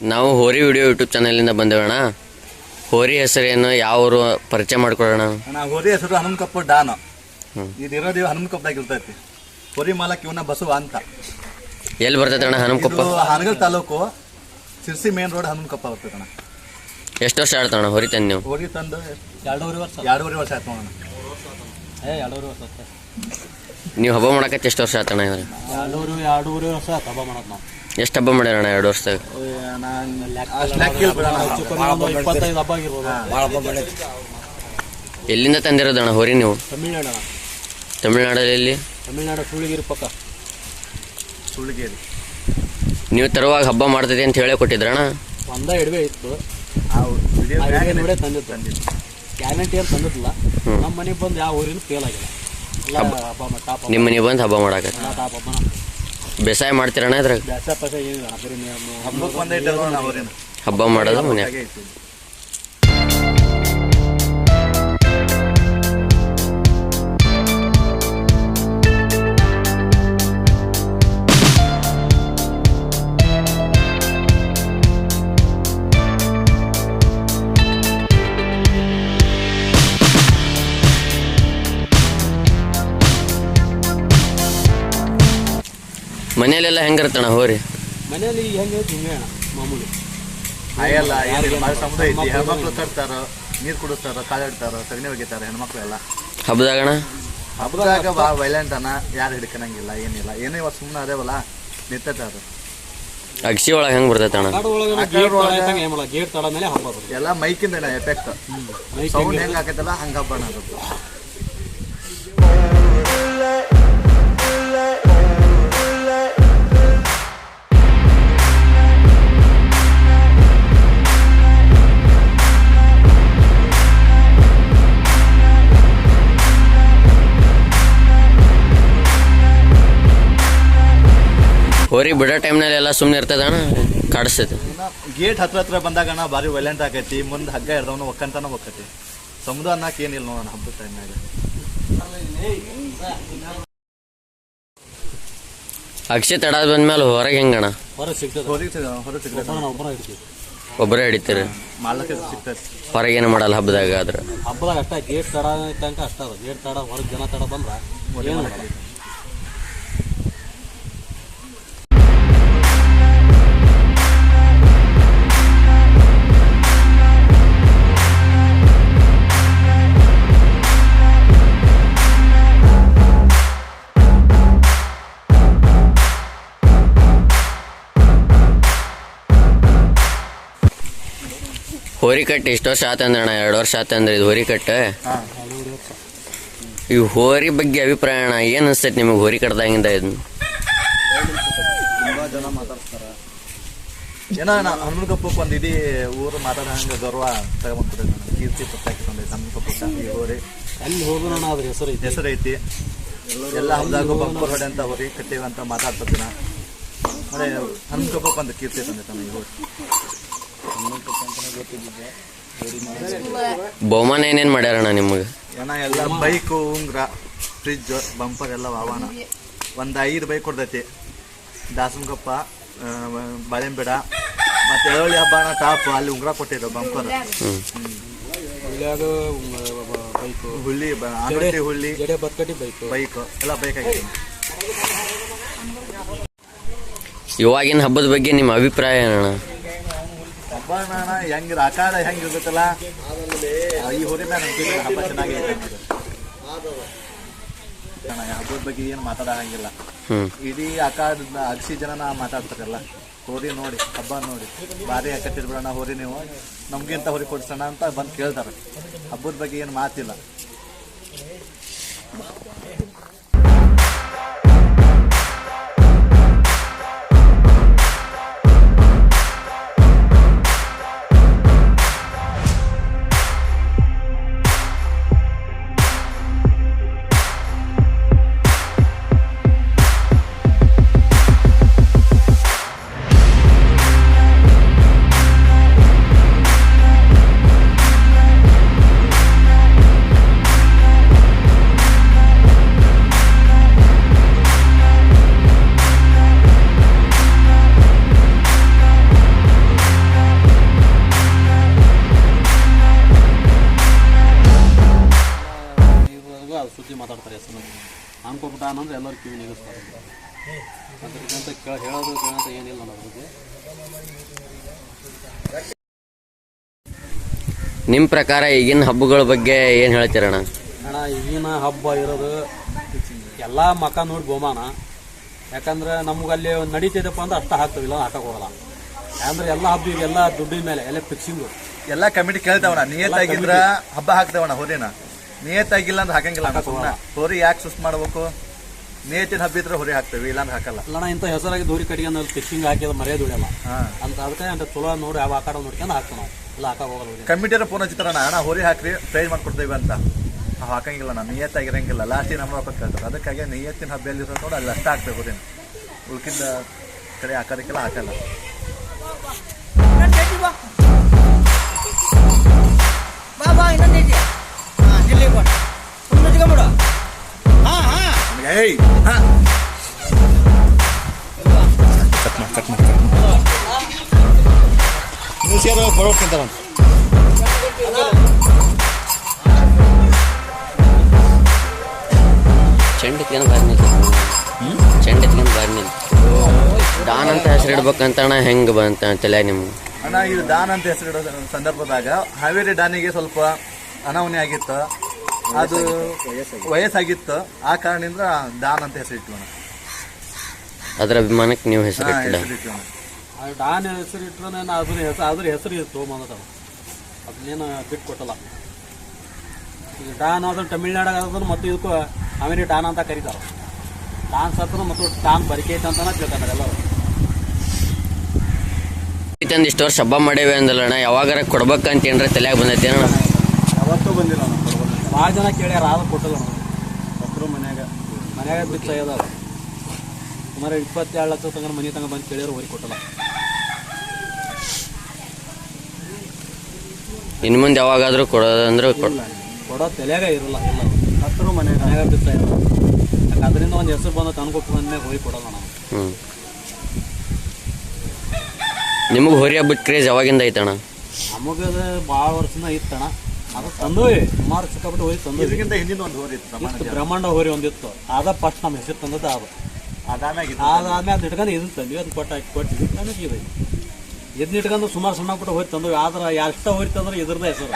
ನಾವು ಹೋರಿ video YouTube ಚಾನಲಿಂದ ಬಂದೇವಣ್ಣ. ಹೋರಿ ಹೆಸರೇನು ಯಾವ ಊರು ಪರಿಚಯ ಮಾಡ್ಕೊಳ್ಳೋಣ ಅಣ್ಣ ಹೋರಿ ಹೆಸರು ಹನುಮಕಪ್ಪ ಡಾನ್. ಇದಿರೋದಿ ಹನುಮಕಪ್ಪದಾಗ ಇರ್ತೈತಿ. ಹೋರಿ ಮಾಲಕ್ ಇವನ ಬಸವ ಅಂತ. ಎಲ್ಲಿ ಬರ್ತೈತೆ ಅಣ್ಣ ಹನುಮಕಪ್ಪ ಹನಗಲ್ ತಾಲೂಕು ಸಿರ್ಸಿ ಮೇನ್ ರೋಡ್ ಹನುಮಕಪ್ಪ ಬರ್ತೈತೆ ಅಣ್ಣ ಎಷ್ಟು ವರ್ಷ ಆಡ್ತಾವಣ್ಣ ಹೋರಿ ತಂದು ನೀವು? ಹೋರಿ ತಂದು ಎರಡೂವರೆ ವರ್ಷ. ಎರಡೂವರೆ ವರ್ಷ ಆಯ್ತು ಅಣ್ಣ ಏ ಎರಡೂವರೆ ವರ್ಷ ಆಯ್ತು. ನೀವು ಹಬ್ಬ ಮಾಡಕ್ಕೆ ಎಷ್ಟು ವರ್ಷ ಆತಣ್ಣ ಎರಡೂರು ಎರಡೂವರೆ ಎರಡೂವರೆ ವರ್ಷ ಆಯ್ತು ಹಬ್ಬ ಮಾಡೋದು ನಾವು. ಎಷ್ಟು ಹಬ್ಬ ಮಾಡ್ಯಾರಣ್ಣ ಎರಡು ವರ್ಷದಾಗ? ಎಲ್ಲಿಂದ ತಂದಿರೋದಣ್ಣ ಹೋರಿ ನೀವು? ತಮಿಳ್ನಾಡು. ತಮಿಳ್ನಾಡಲ್ಲಿ ಎಲ್ಲಿ? ತಮಿಳ್ನಾಡು ಸೂಳಿಗಿರಿ ಪಕ್ಕ ಸುಳ್ಳಿಗೇರಿ ನೀವು ತರುವಾಗ ಹಬ್ಬ ಮಾಡ್ತೈತಿ ಅಂತ ಹೇಳೇ ಕೊಟ್ಟಿದ್ರಣ್ಣ ಒಂದ ಎಡವೆ ಇತ್ತು ನೋಡೇ ತಂದಿದ್ದು ತಂದಿದ್ದು ಗ್ಯಾರಂಟಿ ಅಂತ ತಂದಿದ್ದಿಲ್ಲ ನಮ್ಮ ಮನೆಗೆ ಬಂದು ಯಾವ ಊರಿನ ಫೇಲ್ ಆಗಿಲ್ಲ. ಹಬ್ಬ ನಿಮ್ಮ ಮನೆಗೆ ಬಂದು ಹಬ್ಬ ಹಬ್ಬ ಬೇಸಾಯ ಮಾಡ್ತೀರಣ್ಣ ಇದ್ರಾಗ ಹಬ್ಬ ಮಾಡೋದು ಮನೆಯಲ್ಲೆಲ್ಲ ಹೆಂಗಿರ್ತಣ ಹೋರಿ? ಮನೆಯಲ್ಲಿ ಹೆಂಗೆ ಹಿಂಗೆ ಅಣ್ಣ ಮಾಮೂಲಿ? ಆಯಲ್ಲ ಏನಿಲ್ಲ ಭಾಳ ಸಮುದ್ರ ಐತಿ. ಹೆಣ್ಮಕ್ಳು ಕಟ್ತಾರ ನೀರು ಕುಡಿಸ್ತಾರ ಕಾಲಿಡ್ತಾರ ಸಗಣಿ ಒಗಿತಾರ ಹೆಣ್ಮಕ್ಳು ಎಲ್ಲ ಹಬ್ಬದಾಗಣ ಹಬ್ಬದಾಗ ಬಾ ವೈಲೆಂಟ್ ಅನ್ನ ಯಾರು ಹಿಡ್ಕೊಳಂಗಿಲ್ಲ ಏನಿಲ್ಲ. ಏನೋ ಇವತ್ತು ಸುಮ್ಮನೆ ಅದೇವಲ್ಲ ನಿಂತೈತೆ ಅದು. ಅಗಸಿ ಒಳಗೆ ಹೆಂಗೆ ಬರ್ತೈತಣ್ಣ? ಅಣ್ಣ ಒಳಗೆ ಗೇಟ್ ತಡ ಒಳಗೆ- ಗೇಟ್ ತಡ ಮೇಲೆ ಹಬ್ಬ ಬರುತ್ತೆ ಎಲ್ಲ ಮೈಕಿಂದ ಎಫೆಕ್ಟ್ ಸೌಂಡ್ ಹೆಂಗೆ ಹೆಂಗ್ ಆಕೈತಲ್ಲ ಹಂಗ ಹಬ್ಬ ಅದು ಹೋರಿ ಬಿಡೋ ಟೈಮ್ನಲ್ಲಿ ಎಲ್ಲ ಸುಮ್ಮನೆ ಇರ್ತದಣ್ಣ ಕಾಡಿಸ್ತೈತೆ ಗೇಟ್ ಹತ್ರ ಹತ್ರ ಬಂದಾಗ ಅಣ್ಣ ಭಾರಿ ವೈಲೆಂಟ್ ಆಕೈತಿ. ಮುಂದೆ ಹಗ್ಗ ಹಿಡ್ದವನು ಒಕ್ಕಂತನ ಒಕ್ಕತಿ. ಸಮುದ್ರ ಅನ್ನಕ್ಕೆ ಏನಿಲ್ಲ ನೋಡೋಣ ಹಬ್ಬದ ಟೈಮ್ನಾಗ ಅಕ್ಷಿ ತಡ ಬಂದ್ಮೇಲೆ ಹೊರಗೆ ಹೆಂಗಣ ಒಬ್ಬರ ಹಿಡಿತೀರಿ? ಮಾಡ್ಲಕ್ಕೆ ಏನು ಹೊರಗೇನು ಮಾಡಲ್ಲ ಹಬ್ಬದಾಗ ಆದ್ರೆ? ಹಬ್ಬದಾಗ ಅಷ್ಟೇ ಗೇಟ್ ತಡ ಅಷ್ಟೇ ಅಷ್ಟ ಗೇಟ್ ತಡ ಹೊರಗೆ ಜನ ತಡ ಬಂದ್ರ ಏನು ಮಾಡಲ್ಲ ಹೋರಿ ಕಟ್ಟು ಇಷ್ಟು ವರ್ಷ ಆತಂದ್ರಣ್ಣ ಎರಡು ವರ್ಷ ಆತಂದ್ರೆ ಇದು ಹೋರಿ ಕಟ್ಟು ಹಾಂ ಎರಡೂವರೆ ಈ ಹೋರಿ ಬಗ್ಗೆ ಅಭಿಪ್ರಾಯ ಅಣ್ಣ ಏನು ಅನ್ಸ್ತೈತಿ ನಿಮಗೆ ಹೋರಿ ಕಟ್ಟದಾಗಿಂದ ಇದನ್ನ ತುಂಬಾ ಜನ ಮಾತಾಡ್ತಾರ ಏನೋ ನಾ ಹನುಮನಕಪ್ಪಕ್ಕೆ ಒಂದು ಇಡೀ ಊರು ಮಾತಾಡೋ ಹಂಗೆ ಗೌರವ ನಾನು ಕೀರ್ತಿ ಪತ್ತಾಕಿಕೊಂಡೆ ಹನುಮನಕಪ್ಪಕ್ಕೆ ಈ ಹೋರಿ. ಅಲ್ಲಿ ಹೋಗೋಣ ನಾನು ಅದ್ರ ಹೆಸರು ಐತಿ. ಹೆಸರು ಐತಿ. ಎಲ್ಲ ಹಬ್ಬದಾಗ ಬಂಪರ್ ಹೊಡೆ ಅಂತ ಹೋರಿ ಕಟ್ಟೇವಿ ಅಂತ ಮಾತಾಡ್ತಿನ ಮತ್ತೆ ಹನುಮಕಪ್ಪಕ್ಕೆ ಒಂದು ಕೀರ್ತಿ ತಂದೆ ಈ ಹೋರಿ ಬಹುಮಾನ ಏನೇನು ಮಾಡ್ಯಾರಣ್ಣ ನಿಮಗೆ? ಏನ ಎಲ್ಲ ಬೈಕು ಉಂಗ್ರ ಫ್ರಿಜ್ ಬಂಪರ್ ಎಲ್ಲ ವಾಹನ. ಒಂದು ಐದು ಬೈಕ್ ಕೊಡ್ತೈತಿ. ದಾಸಂಗಪ್ಪ ಬಾಳೆಂಬೇಡ ಮತ್ತೆ ಎಳವಳ್ಳಿ ಹಬ್ಬ ಟಾಪ್ ಅಲ್ಲಿ ಉಂಗ್ರ ಕೊಟ್ಟಿದ್ರು ಬಂಪರ್ ಹುಳ್ಳಿ ಹುಳ್ಳಿ ಬೈಕು. ಬೈಕ್ ಎಲ್ಲ ಬೈಕ್ ಇವಾಗಿನ ಹಬ್ಬದ ಬಗ್ಗೆ ನಿಮ್ಮ ಅಭಿಪ್ರಾಯ ಏನಣ್ಣ? ಹಬ್ಬ ನಾನ ಹೆಂಗಿರ ಆಕಾರ ಹೆಂಗ್ ಇರ್ಬೇಕಲ್ಲ ಈ ಹೋರಿ ಮ್ಯಾಲ ಹಬ್ಬ ಚೆನ್ನಾಗಿ ಹಬ್ಬದ ಬಗ್ಗೆ ಏನು ಮಾತಾಡಂಗಿಲ್ಲ. ಇಡೀ ಆಕಾರದ ಅಗಸಿ ಜನನ ಮಾತಾಡ್ತಾರಲ್ಲ ಹೋರಿ ನೋಡಿ ಹಬ್ಬ ನೋಡಿ. ಭಾರಿ ಕಟ್ಟಿರ್ಬಿಡೋಣ ಹೋರಿ ನೀವು. ನಮ್ಗಿಂತ ಹೋರಿ ಕೊಡ್ಸೋಣ ಅಂತ ಬಂದು ಕೇಳ್ತಾರೆ. ಹಬ್ಬದ ಬಗ್ಗೆ ಏನು ಮಾತಿಲ್ಲ. ಅಂದ್ರೆ ಎಲ್ಲರೂ ಕಿವಿ ನಿಗಿಸ್ತಾರೆ. ಅದಕ್ಕಿಂತ ಕೇಳ ಹೇಳೋದು ಅಂತ ಏನಿಲ್ಲ ನನ್ನ ಬಗ್ಗೆ ನಿಮ್ಮ ಪ್ರಕಾರ ಈಗಿನ ಹಬ್ಬಗಳ ಬಗ್ಗೆ ಏನು ಹೇಳ್ತೀರಣ್ಣ ಅಣ್ಣ? ಈಗಿನ ಹಬ್ಬ ಇರೋದು ಎಲ್ಲ ಮಕ ನೋಡಿ ಬಹುಮಾನ. ಯಾಕಂದ್ರೆ ನಮ್ಗೆ ಅಲ್ಲಿ ನಡೀತಿದ್ದಪ್ಪ ಅಂದ್ರೆ ಅಷ್ಟ ಹಾಕ್ತೀವಿ ಇಲ್ಲ ಹಾಕಕ್ ಹೋಗಲ್ಲ. ಯಾಕಂದ್ರೆ ಎಲ್ಲ ಹಬ್ಬ ಈಗೆಲ್ಲ ದುಡ್ಡಿನ ಮೇಲೆ ಎಲ್ಲ ಫಿಕ್ಸಿಂಗು ಎಲ್ಲ ಕಮಿಟಿ ಕೇಳ್ತಾವಣ ನಿಯತ್ತಾಗಿದ್ರ ಹಬ್ಬ ಹಾಕ್ತಾವಣ ಹೊರಿನ ನಿಯತ್ತಾಗಿಲ್ಲ ಅಂದ್ರೆ ಹಾಕಂಗಿಲ್ಲ ಅಣ್ಣ ಸುಮ್ಮನೆ ಹೊರಿ ಯಾಕೆ ಸುಸ್ತು ಮಾಡ್ಬೇಕು? ನೇತಿನ ಹಬ್ಬ ಇದ್ರೆ ಹೊರಿ ಹಾಕ್ತೇವೆ ಇಲ್ಲಾಂದ್ರೆ ಹಾಕಲ್ಲ. ಅಣ್ಣ ಇಂಥ ಹೆಸರಾಗಿ ದೂರಿ ಕಟ್ಟಿಗೆ ಅಂದ್ರೆ ಫಿಶಿಂಗ್ ಹಾಕಿದ ಮರ್ಯಾದೆ ಉಳಿಯಲ್ಲ. ಹಾ. ಅಂತ ಅದಕ್ಕೆ ಅಂತ ಚಲೋ ನೋಡಿ ಯಾವ ಆಕಾಡ ನೋಡ್ಕೊಂಡು ಹಾಕ್ತಾವೆ ನಾವು. ಇಲ್ಲ ಹೋಗಲ್ಲ ಹುಡುಗಿ. ಕಮಿಟಿಯರ ಫೋನ್ ಹಚ್ಚಿತಾರಣ ಅಣ್ಣ ಹೊರಿ ಹಾಕ್ರಿ ಪ್ರೈಸ್ ಮಾಡ್ಕೊಡ್ತೇವೆ ಅಂತ. ಹಾಕಂಗಿಲ್ಲ ನಾನು ನಿಯತ್ತಾಗಿರಂಗಿಲ್ಲ ಲಾಸ್ಟಿಗೆ ನಮ್ಮ ರೊಕ್ಕ ಕೇಳ್ತಾರೆ ಅದಕ್ಕಾಗಿ ನಿಯತ್ತಿನ ಹಬ್ಬ ಎಲ್ಲಿ ಇರೋದು ನೋಡಿ ಅಲ್ಲಿ ಅಷ್ಟ ಹಾಕ್ತೇವೆ ಹೊರಿನ ಉಳ್ಕಿದ್ದ ಕಡೆ ಹಾಕೋದಕ್ಕೆಲ್ಲ ಹಾಕಲ್ಲ. ಬಾ ಬಾ ಇನ್ನೊಂದು ಐತಿ ಹಾ ಹಾ ಏಯ್ ಹಾ ಅಂತ ಅಣ್ಣ ಹೆಂಗೆ ಬಂತ ತಲೆ ನಿಮ್ಗೆ ಅಣ್ಣ ಇದು ಡಾನ್ ಅಂತ ಹೆಸರಿಡೋ ಸಂದರ್ಭದಾಗ. ಹಾವೇರಿ ಡಾನಿಗೆ ಸ್ವಲ್ಪ ಅನಾವಣಿ ಆಗಿತ್ತು. ಅದು ವಯಸ್ಸಾಗಿತ್ತು. ಆ ಕಾರಣದಿಂದ ಡಾನ್ ಅಂತ ಹೆಸರಿಟ್ಟು ಅದರ ಅದ್ರ ಅಭಿಮಾನಕ್ಕೆ ನೀವು ಹೆಸರು ಡಾನ್ ಹೆಸರಿಟ್ಟು ಅದ್ರ ಹೆಸರು ಅದ್ರ ಹೆಸರು ಇತ್ತು ಮೊದಲ. ಅದನ್ನೇನು ಬಿಟ್ಟು ಕೊಟ್ಟಲ್ಲ. ಈಗ ಡಾನ್ ಅದ್ರ ತಮಿಳ್ನಾಡಾಗ ಮತ್ತು ಇದಕ್ಕೂ ಆಮೇಲೆ ಡಾನ್ ಅಂತ ಕರೀತಾರೆ. ಡಾನ್ ಸತ್ರ ಮತ್ತು ಡಾನ್ ಬರಿಕೆ ಐತೆ ಅಂತಾನೆ ತಿಳ್ಕೊಂತಾರೆ ಎಲ್ಲರೂ. ವರ್ಷ ಹಬ್ಬ ಮಾಡೇವಿ ಅಂದಲ್ಲಣ್ಣ ಯಾವಾಗಾರ ಕೊಡ್ಬೇಕಂತ ಏನಾರ ತಲೆಯಾಗ ಬಂದೈತಿ ಅಣ್ಣ ಯಾವತ್ತೂ ಬಂದಿಲ್ಲ ಭಾಳ ಜನ ಕೇಳ್ಯಾರ ಆದ್ರೆ ಕೊಟ್ಟಲ್ಲ ನಾವು ಒಬ್ಬರು ಮನ್ಯಾಗ. ಮನ್ಯಾಗ ಬಿಚ್ಚ ಅದಾವ ಸುಮಾರು ಇಪ್ಪತ್ತೆರಡು ಲಕ್ಷ ತಂಗ ಮನೆ ತಂಗ ಬಂದು ಕೇಳ್ಯಾರ ಹೋಗಿ ಕೊಟ್ಟಲ್ಲ. ಇನ್ನು ಮುಂದೆ ಯಾವಾಗಾದ್ರೂ ಕೊಡೋದಂದ್ರೆ ಕೊಡ್ ಕೊಡೋ ತಲೆಯಾಗ ಇರಲ್ಲ ಇಲ್ಲ. ಹತ್ತರು ಮನ್ಯಾಗ ಮನ್ಯಾಗ ಬಿಚ್ಚ ಇರಲ್ಲ ಯಾಕೆ ಅದರಿಂದ ಒಂದು ಹೆಸರು ಬಂದು ಬಂದ ಬಂದ್ಮೇಲೆ ಹೋಗಿ ಕೊಡಲ್ಲ ನಾವು. ಹ್ಞೂ ನಿಮಗೆ ಹೊರಿ ಹಬ್ಬದ ಕ್ರೇಜ್ ಯಾವಾಗಿಂದ ಐತಣ್ಣ? ನಮಗದ ಭಾಳ ವರ್ಷದಿಂದ ಇತ್ತಣ ಅದು ತಂದೋಯ್ ಸುಮಾರು ಸಿಕ್ಕಾಪಟ್ಟೆ ಹೋಗಿ ತಂದು ಇದಕ್ಕಿಂತ ಹಿಂದಿನ ಒಂದು ಹೋರಿ ಇತ್ತು ಪ್ರಮಾಣ ಬ್ರಹ್ಮಾಂಡ ಹೋರಿ ಒಂದಿತ್ತು. ಅದ ಫಸ್ಟ್ ನಮ್ಮ ಹೆಸರು ತಂದದ್ದು ಅದು ಅದಾಮ್ಯಾಗ ಅದಾದ್ಮೇಲೆ ಅದು ಇಟ್ಕೊಂಡು ಇದನ್ನ ತಂದ್ವಿ. ಅದನ್ನ ಕೊಟ್ಟು ಹಾಕಿ ಕೊಟ್ಟು ಇದನ್ನ ಇದು ಇದನ್ನ ಇಟ್ಕೊಂಡು ಸುಮಾರು ಸಣ್ಣ ಪುಟ್ಟ ಹೋಗಿ ತಂದ್ವಿ ಆದ್ರೆ ಎಷ್ಟ ಹೋರಿ ಅಂದ್ರೆ ಇದ್ರದ ಹೆಸರು.